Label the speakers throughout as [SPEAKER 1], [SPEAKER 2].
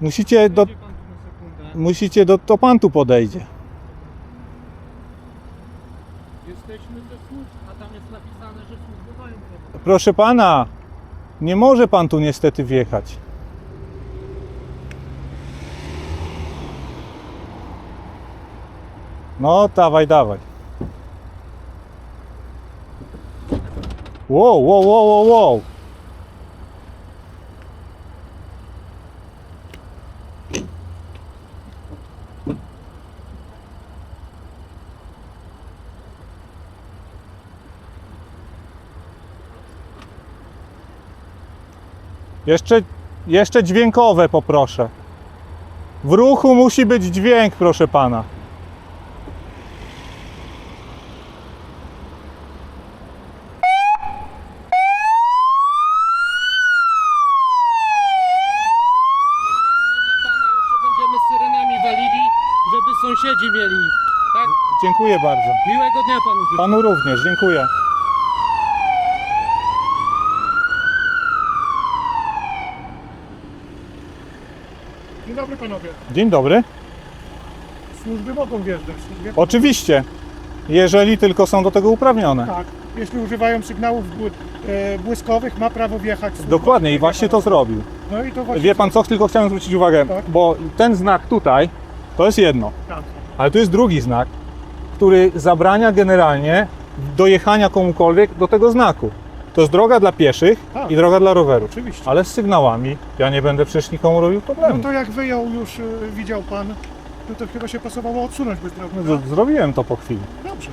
[SPEAKER 1] Musicie do, musicie do, to pan tu podejdzie.
[SPEAKER 2] Jesteśmy ze służb, a tam jest napisane, że służby mają prawo.
[SPEAKER 1] Proszę pana, nie może pan tu niestety wjechać. No, dawaj, dawaj. Wow, wow, wow, wow, wow. Jeszcze, jeszcze dźwiękowe poproszę. W ruchu musi być dźwięk, proszę pana.
[SPEAKER 2] Dla pana jeszcze będziemy syrenami walili, żeby sąsiedzi mieli.
[SPEAKER 1] Dziękuję bardzo.
[SPEAKER 2] Miłego dnia panu.
[SPEAKER 1] Panu również, dziękuję.
[SPEAKER 3] Dobry panowie.
[SPEAKER 1] Dzień dobry.
[SPEAKER 3] Służby mogą wjeżdżać.
[SPEAKER 1] Oczywiście, jeżeli tylko są do tego uprawnione.
[SPEAKER 3] Tak. Jeśli używają sygnałów e, błyskowych, ma prawo wjechać. służba.
[SPEAKER 1] Dokładnie i właśnie to zrobił.
[SPEAKER 3] No i to właśnie.
[SPEAKER 1] Wie pan co, tylko chciałem zwrócić uwagę,
[SPEAKER 3] Tak.
[SPEAKER 1] bo ten znak tutaj to jest jedno,
[SPEAKER 3] Tak.
[SPEAKER 1] ale tu jest drugi znak, który zabrania generalnie dojechania komukolwiek do tego znaku. To jest droga dla pieszych
[SPEAKER 3] Tak.
[SPEAKER 1] i droga dla rowerów.
[SPEAKER 3] Oczywiście.
[SPEAKER 1] Ale z sygnałami ja nie będę przecież nikomu robił
[SPEAKER 3] No
[SPEAKER 1] problemu.
[SPEAKER 3] to jak wyjął już, e, widział pan, no to chyba się pasowało odsunąć bez drogi.
[SPEAKER 1] No, z- Zrobiłem to po chwili.
[SPEAKER 3] Dobrze.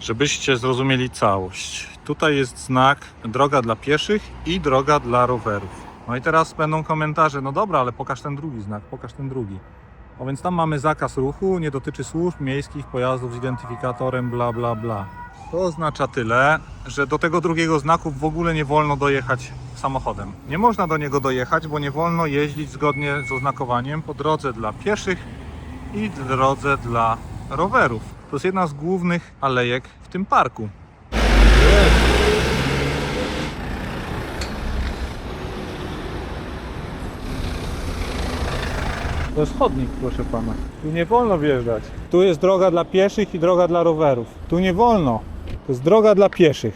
[SPEAKER 1] Żebyście zrozumieli całość. Tutaj jest znak droga dla pieszych i droga dla rowerów. No i teraz będą komentarze, no dobra, ale pokaż ten drugi znak, pokaż ten drugi. No więc tam mamy zakaz ruchu, nie dotyczy służb miejskich, pojazdów z identyfikatorem, bla bla bla. To oznacza tyle, że do tego drugiego znaku w ogóle nie wolno dojechać samochodem. Nie można do niego dojechać, bo nie wolno jeździć zgodnie z oznakowaniem po drodze dla pieszych i drodze dla rowerów. To jest jedna z głównych alejek w tym parku. To jest chodnik, proszę pana. Tu nie wolno wjeżdżać. Tu jest droga dla pieszych i droga dla rowerów. Tu nie wolno. To jest droga dla pieszych.